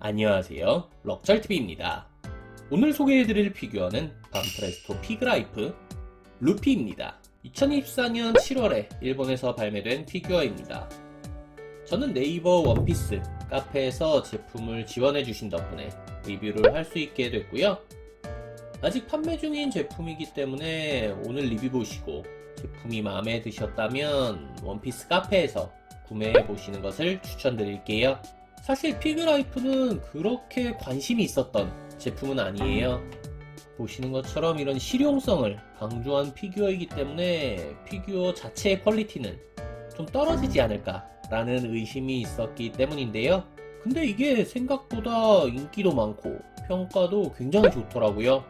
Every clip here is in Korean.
안녕하세요. 럭철TV입니다. 오늘 소개해드릴 피규어는 밤프레스토 피그라이프 루피입니다. 2024년 7월에 일본에서 발매된 피규어입니다. 저는 네이버 원피스 카페에서 제품을 지원해 주신 덕분에 리뷰를 할 수 있게 됐고요. 아직 판매 중인 제품이기 때문에 오늘 리뷰 보시고 제품이 마음에 드셨다면 원피스 카페에서 구매해 보시는 것을 추천드릴게요. 사실 피그라이프는 그렇게 관심이 있었던 제품은 아니에요. 보시는 것처럼 이런 실용성을 강조한 피규어이기 때문에 피규어 자체의 퀄리티는 좀 떨어지지 않을까라는 의심이 있었기 때문인데요. 근데 이게 생각보다 인기도 많고 평가도 굉장히 좋더라고요.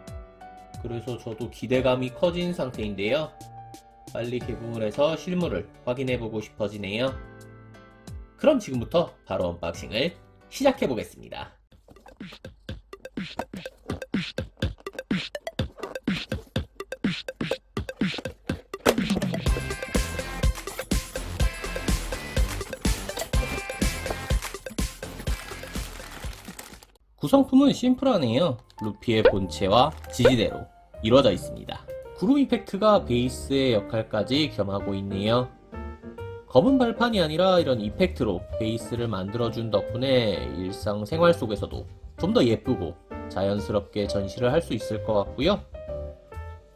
그래서 저도 기대감이 커진 상태인데요. 빨리 개봉을 해서 실물을 확인해보고 싶어지네요. 그럼 지금부터 바로 언박싱을 시작해 보겠습니다. 구성품은 심플하네요. 루피의 본체와 지지대로 이루어져 있습니다. 구름 이펙트가 베이스의 역할까지 겸하고 있네요. 검은 발판이 아니라 이런 이펙트로 베이스를 만들어준 덕분에 일상생활 속에서도 좀 더 예쁘고 자연스럽게 전시를 할 수 있을 것 같고요.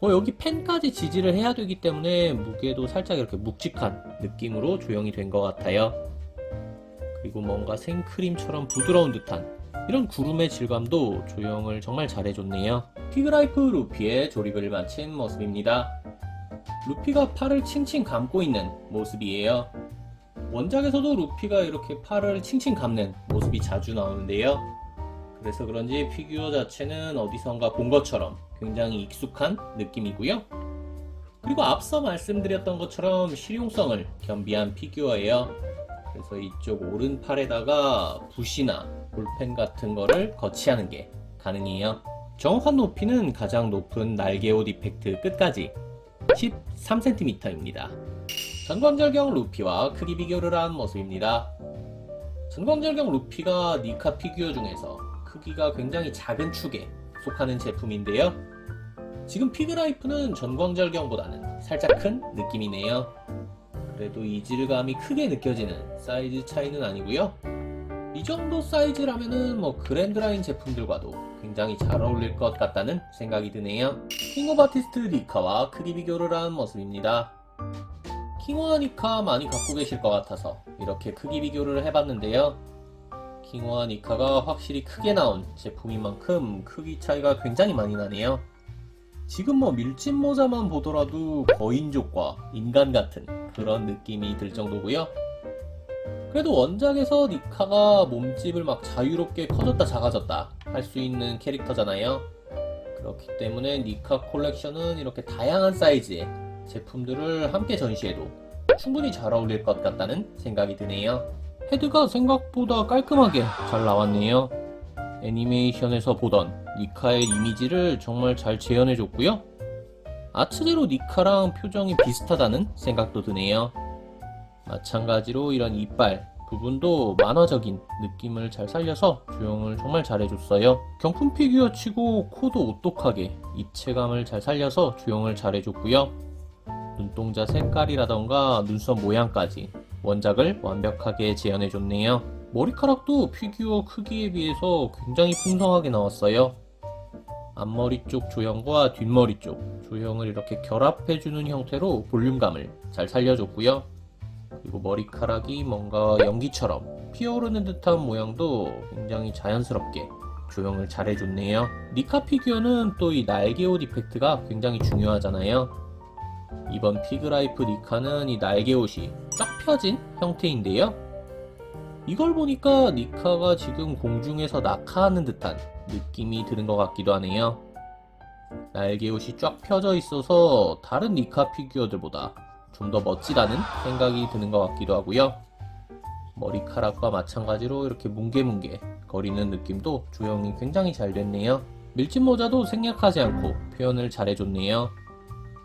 어, 여기 펜까지 지지를 해야 되기 때문에 무게도 살짝 이렇게 묵직한 느낌으로 조형이 된 것 같아요. 그리고 뭔가 생크림처럼 부드러운 듯한 이런 구름의 질감도 조형을 정말 잘해줬네요. 피그라이프 루피의 조립을 마친 모습입니다. 루피가 팔을 칭칭 감고 있는 모습이에요. 원작에서도 루피가 이렇게 팔을 칭칭 감는 모습이 자주 나오는데요. 그래서 그런지 피규어 자체는 어디선가 본 것처럼 굉장히 익숙한 느낌이고요. 그리고 앞서 말씀드렸던 것처럼 실용성을 겸비한 피규어예요. 그래서 이쪽 오른팔에다가 붓이나 볼펜 같은 거를 거치하는 게 가능해요. 정확한 높이는 가장 높은 날개옷 이펙트 끝까지 13cm입니다. 전광절경 루피와 크기 비교를 한 모습입니다. 전광절경 루피가 니카 피규어 중에서 크기가 굉장히 작은 축에 속하는 제품인데요. 지금 피그라이프는 전광절경보다는 살짝 큰 느낌이네요. 그래도 이질감이 크게 느껴지는 사이즈 차이는 아니고요. 이 정도 사이즈라면은 뭐 그랜드라인 제품들과도 굉장히 잘 어울릴 것 같다는 생각이 드네요. 킹 오브 아티스트 니카와 크기 비교를 한 모습입니다. 킹오와 니카 많이 갖고 계실 것 같아서 이렇게 크기 비교를 해봤는데요. 킹오와 니카가 확실히 크게 나온 제품인 만큼 크기 차이가 굉장히 많이 나네요. 지금 뭐 밀짚 모자만 보더라도 거인족과 인간 같은 그런 느낌이 들 정도고요. 그래도 원작에서 니카가 몸집을 막 자유롭게 커졌다 작아졌다 할 수 있는 캐릭터잖아요. 그렇기 때문에 니카 콜렉션은 이렇게 다양한 사이즈의 제품들을 함께 전시해도 충분히 잘 어울릴 것 같다는 생각이 드네요. 헤드가 생각보다 깔끔하게 잘 나왔네요. 애니메이션에서 보던 니카의 이미지를 정말 잘 재현해줬고요. 아트제로 니카랑 표정이 비슷하다는 생각도 드네요. 마찬가지로 이런 이빨 부분도 만화적인 느낌을 잘 살려서 조형을 정말 잘해줬어요. 경품 피규어 치고 코도 오똑하게 입체감을 잘 살려서 조형을 잘해줬고요. 눈동자 색깔이라던가 눈썹 모양까지 원작을 완벽하게 재현해줬네요. 머리카락도 피규어 크기에 비해서 굉장히 풍성하게 나왔어요. 앞머리 쪽 조형과 뒷머리 쪽 조형을 이렇게 결합해주는 형태로 볼륨감을 잘 살려줬고요. 그리고 머리카락이 뭔가 연기처럼 피어오르는 듯한 모양도 굉장히 자연스럽게 조형을 잘 해줬네요. 니카 피규어는 또 이 날개 옷 이펙트가 굉장히 중요하잖아요. 이번 피그라이프 니카는 이 날개 옷이 쫙 펴진 형태인데요. 이걸 보니까 니카가 지금 공중에서 낙하하는 듯한 느낌이 드는 것 같기도 하네요. 날개 옷이 쫙 펴져 있어서 다른 니카 피규어들보다 좀 더 멋지다는 생각이 드는 것 같기도 하고요. 머리카락과 마찬가지로 이렇게 뭉게뭉게 거리는 느낌도 조형이 굉장히 잘 됐네요. 밀짚 모자도 생략하지 않고 표현을 잘해줬네요.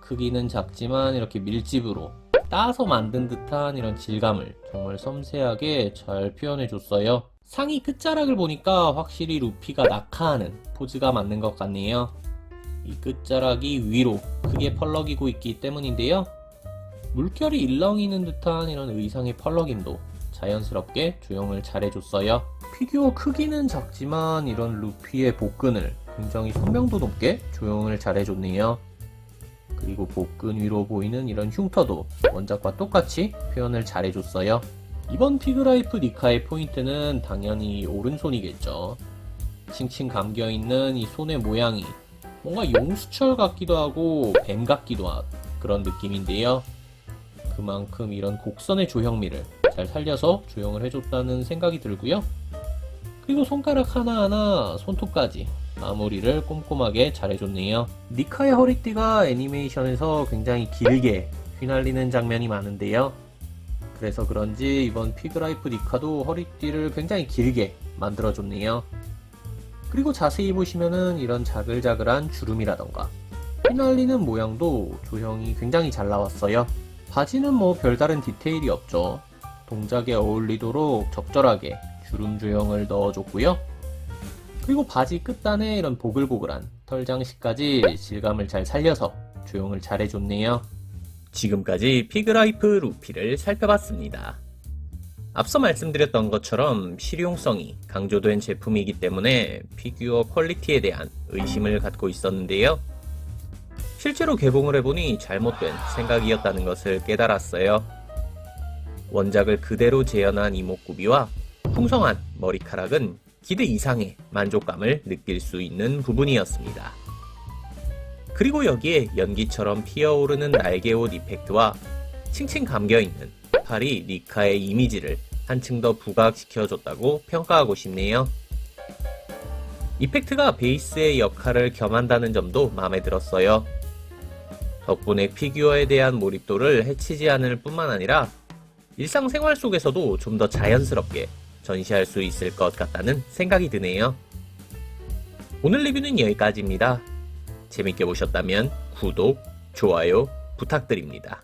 크기는 작지만 이렇게 밀집으로 따서 만든 듯한 이런 질감을 정말 섬세하게 잘 표현해줬어요. 상의 끝자락을 보니까 확실히 루피가 낙하하는 포즈가 맞는 것 같네요. 이 끝자락이 위로 크게 펄럭이고 있기 때문인데요. 물결이 일렁이는 듯한 이런 의상의 펄럭임도 자연스럽게 조형을 잘해줬어요. 피규어 크기는 작지만 이런 루피의 복근을 굉장히 선명도 높게 조형을 잘해줬네요. 그리고 복근 위로 보이는 이런 흉터도 원작과 똑같이 표현을 잘해줬어요. 이번 피그라이프 니카의 포인트는 당연히 오른손이겠죠. 칭칭 감겨있는 이 손의 모양이 뭔가 용수철 같기도 하고 뱀 같기도 한 그런 느낌인데요. 그만큼 이런 곡선의 조형미를 잘 살려서 조형을 해줬다는 생각이 들고요. 그리고 손가락 하나하나 손톱까지 마무리를 꼼꼼하게 잘 해줬네요. 니카의 허리띠가 애니메이션에서 굉장히 길게 휘날리는 장면이 많은데요. 그래서 그런지 이번 피그라이프 니카도 허리띠를 굉장히 길게 만들어줬네요. 그리고 자세히 보시면은 이런 자글자글한 주름이라던가 휘날리는 모양도 조형이 굉장히 잘 나왔어요. 바지는 뭐 별다른 디테일이 없죠. 동작에 어울리도록 적절하게 주름 조형을 넣어줬고요. 그리고 바지 끝단에 이런 보글보글한 털 장식까지 질감을 잘 살려서 조형을 잘 해줬네요. 지금까지 피그라이프 루피를 살펴봤습니다. 앞서 말씀드렸던 것처럼 실용성이 강조된 제품이기 때문에 피규어 퀄리티에 대한 의심을 갖고 있었는데요. 실제로 개봉을 해보니 잘못된 생각이었다는 것을 깨달았어요. 원작을 그대로 재현한 이목구비와 풍성한 머리카락은 기대 이상의 만족감을 느낄 수 있는 부분이었습니다. 그리고 여기에 연기처럼 피어오르는 날개옷 이펙트와 칭칭 감겨있는 팔이 니카의 이미지를 한층 더 부각시켜줬다고 평가하고 싶네요. 이펙트가 베이스의 역할을 겸한다는 점도 마음에 들었어요. 덕분에 피규어에 대한 몰입도를 해치지 않을 뿐만 아니라 일상생활 속에서도 좀 더 자연스럽게 전시할 수 있을 것 같다는 생각이 드네요. 오늘 리뷰는 여기까지입니다. 재밌게 보셨다면 구독, 좋아요 부탁드립니다.